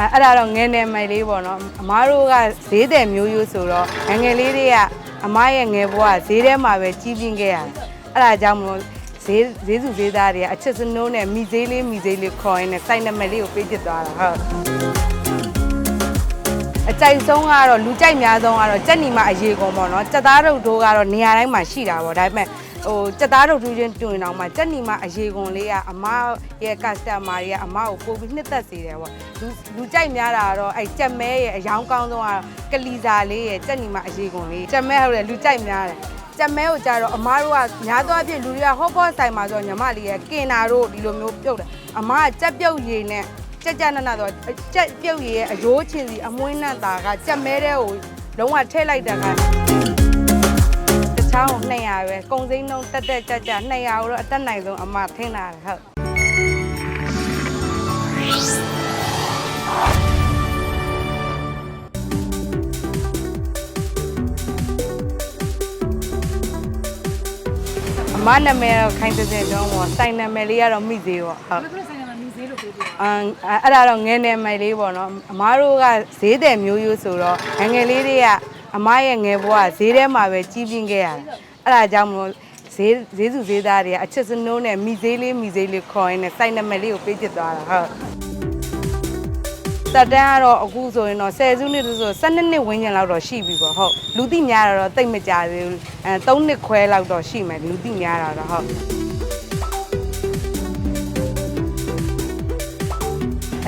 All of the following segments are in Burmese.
အဲအဲ့ဒါတော့ငယ်နယ်မိုင်လေးပေါ့နော်အမားတို့ကဈေးတယ်မျိုးရိုးဆိုတော့ငယ်ငယ်လေးတွေကအမားရဲ့ငယ်ဘဝကဈေးထဲမှာပဲကြီးပြင်းခဲ့ရတယ်အဲ့ဒါကြောင့်မလို့ဈေးဈေးစုဈေးသားတွေကအချစ်စနိုးနဲ့မိဈေးလေးမိဈေးလေးခေါ်ရင်းနဲ့စိုက်နံပါတ်လေးကိုပေးပစ်သွားတာဟုတ်အကြိုက်ဆုံးကတော့လူကြိုက်များဆုံးကတော့ကြက်နီမအရေးကုန်ပေါ့နော်ကြက်သားတို့တို့ကတော့နေရာတိုင်းမှာရှိတာပေါ့ဒါပေမဲ့ ဟိုကြက်သားတို့တူးချင်းတွင်အောင်မှာကြက်နီမအရေးကုန်လေးကအမရဲ့ customer တွေကအမကိုပို့ပြီးနှစ်သက်စေတယ်ပေါ့လူလူကြိုက်များတာကတော့အဲကြက်မဲရဲ့အယောင်ကောင်းဆုံးကတော့ကလီစာလေးရဲ့ကြက်နီမအရေးကုန်လေးကြက်မဲဟုတ်တယ်လူကြိုက်များတယ်ကြက်မဲကိုကြတော့အမားတို့ကများသောအားဖြင့်လူတွေကဟော့ပေါ့ဆိုင်မှာဆိုတော့ညီမလေးရဲ့ကင်နာတို့ဒီလိုမျိုးပြုတ်တယ်အမားကကြက်ပြုတ်ရည်နဲ့ကြက်ကြက်နက်နက်တော့ကြက်ပြုတ်ရည်ရဲ့အယိုးချင်းစီအမွှေးနက်တာကကြက်မဲတဲ့ကိုလုံးဝထည့်လိုက်တာကတ ချောင်း200ပဲကုံစိမ်းနှုံးတက်တက်ကြက်ကြက်200ကိုတော့အတက်နိုင်ဆုံးအမထင်းလာတယ်ဟုတ်အမနာမည်တော့ခိုင်တဲ့တဲ့ကျောင်းပေါ့စိုင်နာမည်လေးကတော့မိသေးပေါ့ဟုတ်ဘယ်လိုဆိုင်ကမှမီဈေးလို့ပြောပြတာအမ်အဲ့ဒါတော့ငယ်နယ်မိုင်လေးပေါ့နော်အမားတို့ကဈေးတယ်မျိုးရိုးဆိုတော့ငယ်ငယ်လေးတွေက အမရဲ့ငယ်ဘဝကဈေးထဲမှာပဲကြီးပြင်းခဲ့ရတယ်အဲ့ဒါကြောင့်မလို့ဈေးဈေးစုဈေးသားတွေကအချစ်စနိုးနဲ့မိဈေးလေးမိဈေးလေးခေါ်ရင်းနဲ့စိုင်နာမည်လေးကိုပေးပစ်သွားတာဟုတ်တက်တန်းကတော့အခုဆိုရင်တော့10စုနှစ်ဆို12နှစ်ဝန်းကျင်လောက်တော့ရှိပြီပေါ့ဟုတ်လူသိများတာတော့တိတ်မကြသေးဘူးအဲ3နှစ်ခွဲလောက်တော့ရှိမယ်လူသိများတာတော့ဟုတ်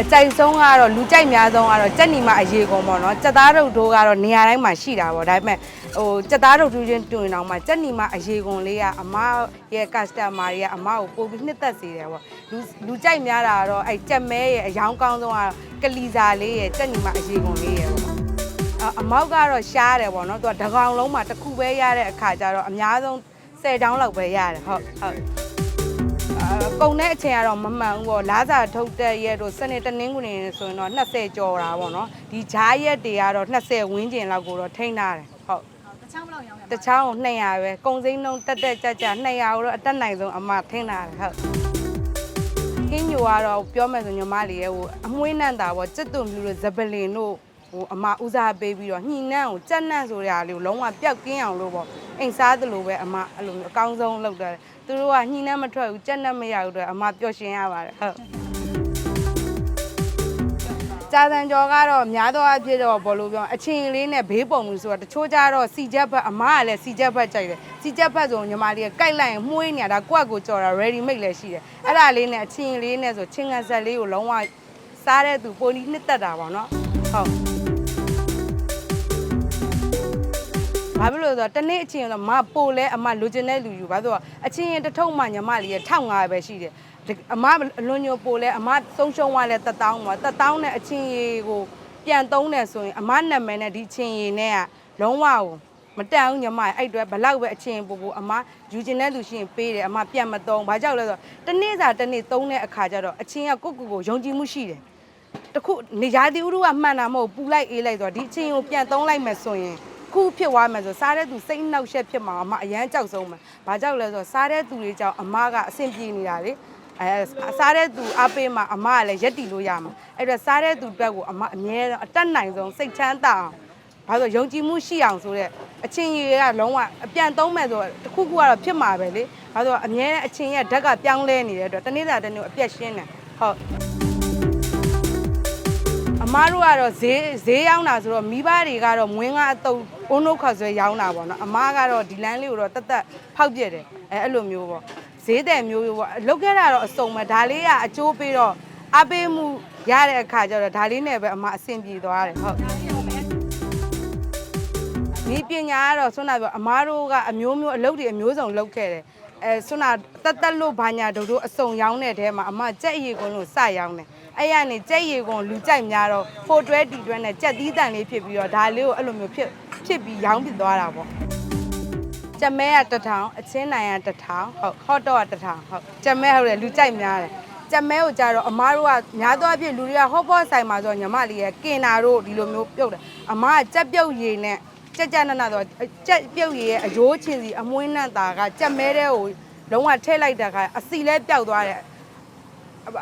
အကြိုက်ဆုံးကတော့လူကြိုက်များဆုံးကတော့ကြက်နီမအရေးကုန်ပေါ့နော်ကြက်သားတို့တို့ကတော့နေရာတိုင်းမှာရှိတာပေါ့ဒါပေမဲ့ဟိုကြက်သားတို့တူးချင်းတွင်အောင်မှာကြက်နီမအရေးကုန်လေးကအမရဲ့ customer တွေကအမကိုပို့ပြီးနှစ်သက်စေတယ်ပေါ့လူလူကြိုက်များတာကတော့အဲကြက်မဲရဲ့အယောင်ကောင်းဆုံးကတော့ကလီစာလေးရဲ့ကြက်နီမအရေးကုန်လေးရဲ့ပေါ့အအမောက်ကတော့ရှားတယ်ပေါ့နော်သူကတကောင်လုံးမှာတစ်ခုပဲရတဲ့အခါကျတော့အများဆုံး10ချောင်းလောက်ပဲရတယ်ဟုတ်ဟုတ် အကုံတဲ့အချိန်ကတော့မမှန်ဘူးပေါ့လားစာထုတ်တဲ့ရက်တို့စနေတနင်္ဂနွေဆိုရင်တော့20ကျော်တာပေါ့နော်ဒီဂျားရက်တွေကတော့20ဝန်းကျင်လောက်ကိုတော့ထိန်းထားတယ်ဟုတ်တချောင်းဘယ်လောက်ရောင်းရတချောင်းကို200ပဲကုံစိမ်းနှုံးတက်တက်ကြက်ကြက်200ကိုတော့အတက်နိုင်ဆုံးအမထိန်းထားတယ်ဟုတ်ကင်းညိုကတော့ပြောမယ်ဆိုညီမလေးရဲ့ဟိုအမွှေးနန့်တာပေါ့စစ်တုံပြူလို့ဇပလင်တို့ ဟိုအမဦးစားပေးပြီးတော့ညှိနှန့်ကိုကြက်နှန့်ဆိုတဲ့အလေးကိုလုံးဝပျောက်ကင်းအောင်လို့ပေါ့အိမ်စားသလိုပဲအမအဲ့လိုမျိုးအကောင်းဆုံးလုပ်တယ်သူတို့ကညှိနှန့်မထွက်ဘူးကြက်နှန့်မရဘူးတော့အမပျော်ရှင်ရပါတယ်ဟုတ်ကြာတန်ကျော်ကတော့များသောအားဖြင့်တော့ဘောလို့ပြောအချင်းလေးနဲ့ဘေးပုံလို့ဆိုတော့တချို့ကြတော့စီချက်ဘက်အမားကလည်းစီချက်ဘက်ကြိုက်တယ်စီချက်ဘက်ဆိုညီမလေးကကြိုက်လိုက်ရင်မှုေးနေတာကွက်ကိုကြော်တာ ready made လည်းရှိတယ်အဲ့ဒါလေးနဲ့အချင်းလေးနဲ့ဆိုချင်းငတ်ဆက်လေးကိုလုံးဝစားတဲ့သူပိုလီနှစ်သက်တာပေါ့နော်ဟုတ် ဘာဖြစ်လို့လဲဆိုတော့တနေ့အချင်းတော့မပိုလဲအမလိုချင်တဲ့လူယူဘာလို့ဆိုတော့အချင်းရင်တစ်ထုံမှညီမလေးရဲ့1500ပဲရှိတယ်အမအလွန်ညိုပိုလဲအမဆုံးရှုံးသွားလဲတက်တောင်းပါတက်တောင်းနဲ့အချင်းရီကိုပြန်သုံးတယ်ဆိုရင်အမနာမည်နဲ့ဒီချင်းရီနဲ့ကလုံးဝကိုမတန်ဘူးညီမအဲ့အတွက်ဘလောက်ပဲအချင်းပို့ပို့အမယူကျင်တဲ့လူရှိရင်ပေးတယ်အမပြန်မသုံးဘာကြောက်လဲဆိုတော့တနေ့စာတနေ့သုံးတဲ့အခါကျတော့အချင်းကကိုကိုကိုယုံကြည်မှုရှိတယ်တခုနေရာတီဥရုကမှန်တာမဟုတ်ပူလိုက်အေးလိုက်ဆိုတော့ဒီအချင်းကိုပြန်သုံးလိုက်မယ်ဆိုရင် ခုဖြစ်သွားမယ်ဆိုစားတဲ့သူစိတ်နှောက်ရှက်ဖြစ်မှာအမအရန်ကြောက်ဆုံးမှာဘာကြောက်လဲဆိုတော့စားတဲ့သူတွေကြောင့်အမကအဆင်ပြေနေတာလေအဲစားတဲ့သူအပေးမှာအမကလည်းရက်တီလို့ရမှာအဲ့တော့စားတဲ့သူအတွက်ကိုအမအမြဲတမ်းအတက်နိုင်ဆုံးစိတ်ချမ်းသာအောင်ဘာလို့ယုံကြည်မှုရှိအောင်ဆိုတော့အချင်းကြီးကလုံးဝအပြန်သုံးမဲ့ဆိုတော့တစ်ခုခုကတော့ဖြစ်မှာပဲလေဘာလို့အမြဲတမ်းအချင်းရဲ့ဓာတ်ကပြောင်းလဲနေတဲ့အတွက်တနေ့တာတစ်နေ့အပြက်ရှင်းတယ်ဟုတ်အ မားတို့ကတော့ဈေးဈေးရောက်တာဆိုတော့မိဘတွေကတော့မွေးငါအတုပ်အုံးနှုတ်ခါဆွဲရောင်းတာပေါ့နော်အမားကတော့ဒီလမ်းလေးကိုတော့တက်တက်ဖောက်ပြက်တယ်အဲအဲ့လိုမျိုးပေါ့ဈေးတယ်မျိုးမျိုးပေါ့လုတ်ခဲ့တာတော့အစုံပဲဒါလေးကအကျိုးပေးတော့အပေးမှုရတဲ့အခါကျတော့ဒါလေးနဲ့ပဲအမအဆင်ပြေသွားတယ်ဟုတ်ဒီပညာကတော့ဆွမ်းနာပြောအမားတို့ကအမျိုးမျိုးအလုပ်တွေအမျိုးစုံလုပ်ခဲ့တယ်အဲဆွမ်းနာတက်တက်လို့ဘာညာတို့တို့အစုံရောင်းတဲ့တဲမှာအမကြက်ရည်ကုန်လို့စရောင်းတယ် အဲ့ရနေကြက်ရည်ကုန်လူကြိုက်များတော့ဖိုတွဲတီတွဲနဲ့ကြက်သီးတန်လေးဖြစ်ပြီးတော့ဒါလေးကိုအဲ့လိုမျိုးဖြစ်ဖြစ်ပြီးရောင်းပြသွားတာပေါ့ကြက်မဲကတစ်ထောင်အချင်းနိုင်ကတစ်ထောင်ဟုတ်ဟော့တော့ကတစ်ထောင်ဟုတ်ကြက်မဲဟုတ်တယ်လူကြိုက်များတယ်ကြက်မဲကိုကြတော့အမားတို့ကများသောအားဖြင့်လူတွေကဟော့ပေါ့ဆိုင်မှာဆိုတော့ညီမလေးရဲ့ကင်နာတို့ဒီလိုမျိုးပြုတ်တယ်အမားကကြက်ပြုတ်ရည်နဲ့ကြက်ကြက်နက်နက်ဆိုကြက်ပြုတ်ရည်ရဲ့အယိုးချင်းစီအမွှေးနက်တာကကြက်မဲတဲ့ကိုလုံးဝထည့်လိုက်တာကအစီလဲပျောက်သွားတယ်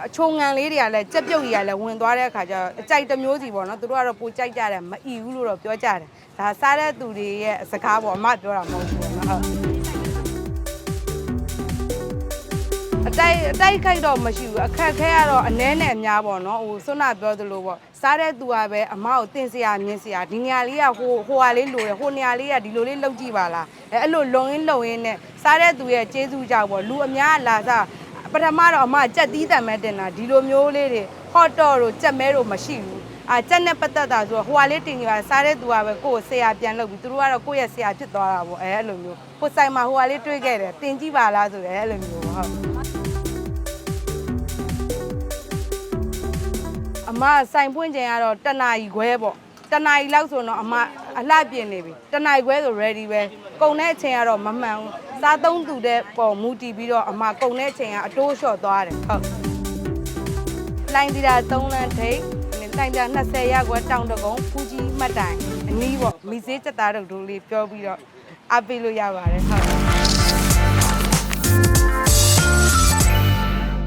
အချုံငံလေးတွေကလည်းကြက်ပြုတ်ကြီးကလည်းဝင်သွားတဲ့အခါကျတော့အကြိုက်တစ်မျိုးစီပေါ့နော်သူတို့ကတော့ပိုကြိုက်ကြတယ်မအီဘူးလို့တော့ပြောကြတယ်ဒါစားတဲ့သူတွေရဲ့စကားပေါ့အမပြောတာမဟုတ်ဘူးပေါ့နော်ဟုတ်အတိုက်အတိုက်ခိုက်တော့မရှိဘူးအခက်ခဲကတော့အနှဲနဲ့အများပေါ့နော်ဟိုစွနာပြောသလိုပေါ့စားတဲ့သူကပဲအမကိုတင်စရာမြင်စရာဒီနေရာလေးကဟိုဟိုဟာလေးလိုတယ်ဟိုနေရာလေးကဒီလိုလေးလောက်ကြည့်ပါလားအဲအဲ့လိုလုံရင်းလုံရင်းနဲ့စားတဲ့သူရဲ့ကျေးဇူးကြောင့်ပေါ့လူအများကလာစား ပထမတော့အမကြက်သီးတံမဲ့တင်တာဒီလိုမျိုးလေးတွေဟော့တော့တို့ကြက်မဲတို့မရှိဘူးအာကြက်နဲ့ပတ်သက်တာဆိုတော့ဟိုဟာလေးတင်ကြပါစားတဲ့သူကပဲကိုယ့်ကိုဆရာပြန်လုပ်ပြီးသူတို့ကတော့ကိုယ့်ရဲ့ဆရာဖြစ်သွားတာပေါ့အဲအဲ့လိုမျိုးကိုယ်ဆိုင်မှာဟိုဟာလေးတွေးခဲ့တယ်တင်ကြည့်ပါလားဆိုတယ်အဲ့လိုမျိုးပေါ့ဟုတ်အမဆိုင်ပွင့်ချိန်ကတော့တနာ ਈ ခွဲပေါ့ တနာ ਈ လောက်ဆိုတော့အမအလှပြင်နေပြီတနာ ਈ ခွဲဆို ready ပဲကုံတဲ့အချိန်ကတော့မမှန်ဘူးစားသုံးသူတဲ့ပေါ်မူတည်ပြီးတော့အမကုံတဲ့အချိန်ကအတိုးလျှော့သွားတယ်ဟုတ်လိုင်းတီတာ3လမ်းထိပ်လိုင်းတာ20ရက်ကွယ်တောင်တကုံဖူကြီးမှတ်တိုင်အနီးပေါ့မီစေးစက်သားတို့တို့လေးပြောပြီးတော့အပ်ပေးလို့ရပါတယ်ဟုတ်